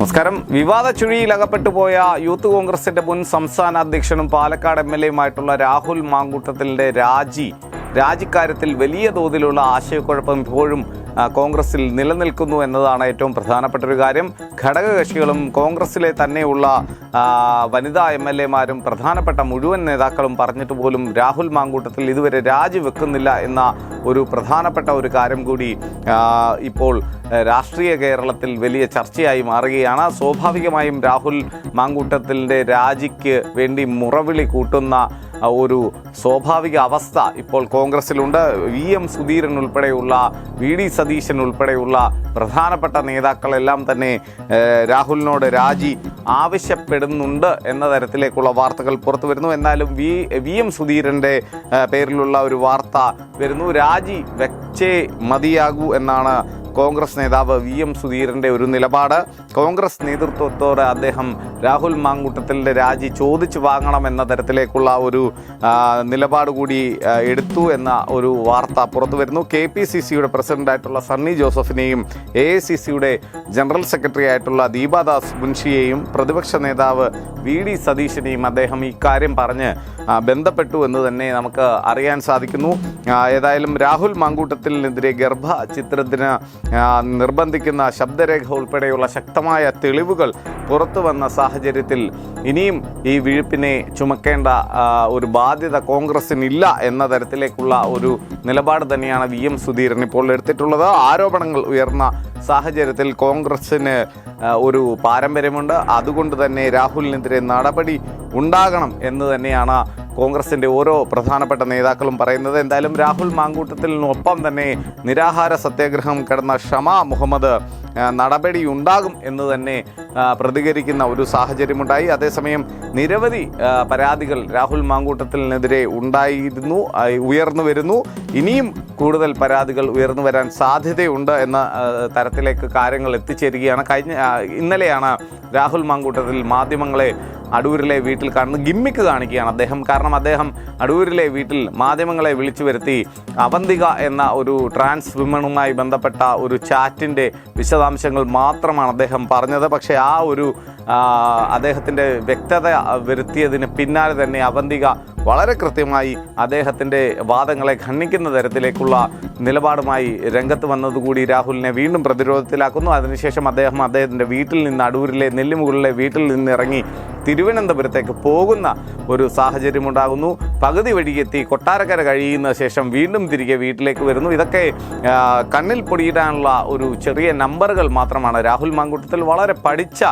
നമസ്കാരം. വിവാദ ചുഴിയിൽ അകപ്പെട്ടു പോയ യൂത്ത് കോൺഗ്രസിന്റെ മുൻ സംസ്ഥാന അധ്യക്ഷനും പാലക്കാട് എം എൽ എയുമായിട്ടുള്ള രാഹുൽ മാങ്കൂട്ടത്തിന്റെ രാജി രാജിക്കാര്യത്തിൽ വലിയ തോതിലുള്ള ആശയക്കുഴപ്പം ഇപ്പോഴും കോൺഗ്രസിൽ നിലനിൽക്കുന്നു എന്നതാണ് ഏറ്റവും പ്രധാനപ്പെട്ട ഒരു കാര്യം. ഘടകകക്ഷികളും കോൺഗ്രസിലെ തന്നെയുള്ള വനിതാ എം എൽ എമാരും പ്രധാനപ്പെട്ട മുഴുവൻ നേതാക്കളും പറഞ്ഞിട്ട് പോലും രാഹുൽ മാങ്കൂട്ടത്തിൽ ഇതുവരെ രാജിവെക്കുന്നില്ല എന്ന ഒരു പ്രധാനപ്പെട്ട ഒരു കാര്യം കൂടി ഇപ്പോൾ രാഷ്ട്രീയ കേരളത്തിൽ വലിയ ചർച്ചയായി മാറുകയാണ്. സ്വാഭാവികമായും രാഹുൽ മാങ്കൂട്ടത്തിന്റെ രാജിക്ക് വേണ്ടി മുറവിളി കൂട്ടുന്ന ഒരു സ്വാഭാവിക അവസ്ഥ ഇപ്പോൾ കോൺഗ്രസിലുണ്ട്. വി എം സുധീരൻ ഉൾപ്പെടെയുള്ള വി ഡി സതീശൻ ഉൾപ്പെടെയുള്ള പ്രധാനപ്പെട്ട നേതാക്കളെല്ലാം തന്നെ രാഹുലിനോട് രാജി ആവശ്യപ്പെടുന്നുണ്ട് എന്ന തരത്തിലേക്കുള്ള വാർത്തകൾ പുറത്തു വരുന്നു. എന്നാലും വി വി എം സുധീരന്റെ പേരിലുള്ള ഒരു വാർത്ത വരുന്നു. രാജി വെച്ചേ മതിയാകൂ എന്നാണ് കോൺഗ്രസ് നേതാവ് വി എം സുധീരന്റെ ഒരു നിലപാട്. കോൺഗ്രസ് നേതൃത്വത്തോട് അദ്ദേഹം രാഹുൽ മാങ്കൂട്ടത്തിന്റെ രാജി ചോദിച്ചു വാങ്ങണം എന്ന തരത്തിലേക്കുള്ള ഒരു നിലപാട് കൂടി എടുത്തു എന്ന ഒരു വാർത്ത പുറത്തു വരുന്നു. കെ പി സി സിയുടെ പ്രസിഡന്റായിട്ടുള്ള സണ്ണി ജോസഫിനെയും എ ഐ സി സിയുടെ ജനറൽ സെക്രട്ടറി ആയിട്ടുള്ള ദീപാദാസ് മുൻഷിയെയും പ്രതിപക്ഷ നേതാവ് വി ഡി സതീശനെയും അദ്ദേഹം ഇക്കാര്യം പറഞ്ഞ് ബന്ധപ്പെട്ടു എന്ന് തന്നെ നമുക്ക് അറിയാൻ സാധിക്കുന്നു. ഏതായാലും രാഹുൽ മാങ്കൂട്ടത്തിനെതിരെ ഗർഭ ചിത്രത്തിന് നിർബന്ധിക്കുന്ന ശബ്ദരേഖ ഉൾപ്പെടെയുള്ള ശക്തമായ തെളിവുകൾ പുറത്തു വന്ന സാഹചര്യത്തിൽ ഇനിയും ഈ വിഴുപ്പിനെ ചുമക്കേണ്ട ഒരു ബാധ്യത കോൺഗ്രസിനില്ല എന്ന തരത്തിലേക്കുള്ള ഒരു നിലപാട് തന്നെയാണ് വി എം സുധീരൻ ഇപ്പോൾ എടുത്തിട്ടുള്ളത്. ആരോപണങ്ങൾ ഉയർന്ന സാഹചര്യത്തിൽ കോൺഗ്രസിന് ഒരു പാരമ്പര്യമുണ്ട്. അതുകൊണ്ട് തന്നെ രാഹുലിനെതിരെ നടപടി ഉണ്ടാകണം എന്ന് തന്നെയാണ് കോൺഗ്രസിന്റെ ഓരോ പ്രധാനപ്പെട്ട നേതാക്കളും പറയുന്നത് എന്തായാലും രാഹുൽ മാങ്കൂട്ടത്തിൽ മാങ്കൂട്ടത്തിനൊപ്പം തന്നെ നിരാഹാര സത്യാഗ്രഹം കിടന്ന ഷമ മുഹമ്മദ് നടപടി ഉണ്ടാകും എന്ന് തന്നെ പ്രതികരിക്കുന്ന ഒരു സാഹചര്യമുണ്ടായി. അതേസമയം നിരവധി പരാതികൾ രാഹുൽ മാങ്കൂട്ടത്തിനെതിരെ ഉണ്ടായിരുന്നു ഉയർന്നു വരുന്നു. ഇനിയും കൂടുതൽ പരാതികൾ ഉയർന്നു വരാൻ സാധ്യതയുണ്ട് എന്ന തരത്തിലേക്ക് കാര്യങ്ങൾ എത്തിച്ചേരുകയാണ്. കഴിഞ്ഞ ഇന്നലെയാണ് രാഹുൽ മാങ്കൂട്ടത്തിൽ മാധ്യമങ്ങളെ അടൂരിലെ വീട്ടിൽ കാണുന്ന ഗിമ്മിക്ക് കാണിക്കുകയാണ് അദ്ദേഹം. കാരണം അദ്ദേഹം അടൂരിലെ വീട്ടിൽ മാധ്യമങ്ങളെ വിളിച്ചു വരുത്തി അവന്തിക എന്ന ഒരു ട്രാൻസ് വിമണുമായി ബന്ധപ്പെട്ട ഒരു ചാറ്റിന്റെ വിശദാംശങ്ങൾ മാത്രമാണ് അദ്ദേഹം പറഞ്ഞത്. പക്ഷേ ആ ഒരു അദ്ദേഹത്തിന്റെ വ്യക്തത വരുത്തിയതിന് പിന്നാലെ തന്നെ അവന്തിക വളരെ കൃത്യമായി അദ്ദേഹത്തിന്റെ വാദങ്ങളെ ഖണ്ഡിക്കുന്ന തരത്തിലേക്കുള്ള നിലപാടുമായി രംഗത്ത് വന്നതുകൂടി രാഹുലിനെ വീണ്ടും പ്രതിരോധത്തിലാക്കുന്നു. അതിനുശേഷം അദ്ദേഹം അദ്ദേഹത്തിന്റെ വീട്ടിൽ നിന്ന് അടൂരിലെ നെല്ലിമുകളിലെ വീട്ടിൽ നിന്ന് ഇറങ്ങി തിരുവനന്തപുരത്തേക്ക് പോകുന്ന ഒരു സാഹചര്യമുണ്ടാകുന്നു. പകുതി വഴിയെത്തി കൊട്ടാരക്കര കഴിയുന്ന ശേഷം വീണ്ടും തിരികെ വീട്ടിലേക്ക് വരുന്നു. ഇതൊക്കെ കണ്ണിൽ പൊടിയിടാനുള്ള ഒരു ചെറിയ നമ്പറുകൾ മാത്രമാണ്. രാഹുൽ മാങ്കൂട്ടത്തിൽ വളരെ പഠിച്ച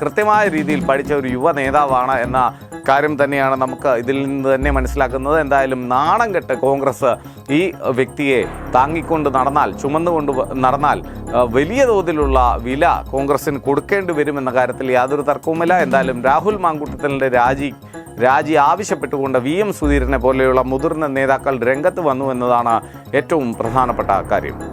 കൃത്യമായ രീതിയിൽ പഠിച്ച ഒരു യുവ നേതാവാണ് എന്ന കാര്യം തന്നെയാണ് നമുക്ക് ഇതിൽ നിന്ന് തന്നെ മനസ്സിലാക്കുന്നത്. എന്തായാലും നാണം കെട്ട് കോൺഗ്രസ് ഈ വ്യക്തിയെ താങ്ങിക്കൊണ്ട് നടന്നാൽ ചുമന്നുകൊണ്ട് നടന്നാൽ വലിയ തോതിലുള്ള വില കോൺഗ്രസിന് കൊടുക്കേണ്ടി വരുമെന്ന കാര്യത്തിൽ യാതൊരു തർക്കവുമില്ല. എന്തായാലും രാഹുൽ മാങ്കുട്ടത്തലിന്റെ രാജി രാജി ആവശ്യപ്പെട്ടുകൊണ്ട് വി എം സുധീരനെ പോലെയുള്ള മുതിർന്ന നേതാക്കൾ രംഗത്ത് വന്നു എന്നതാണ് ഏറ്റവും പ്രധാനപ്പെട്ട കാര്യം.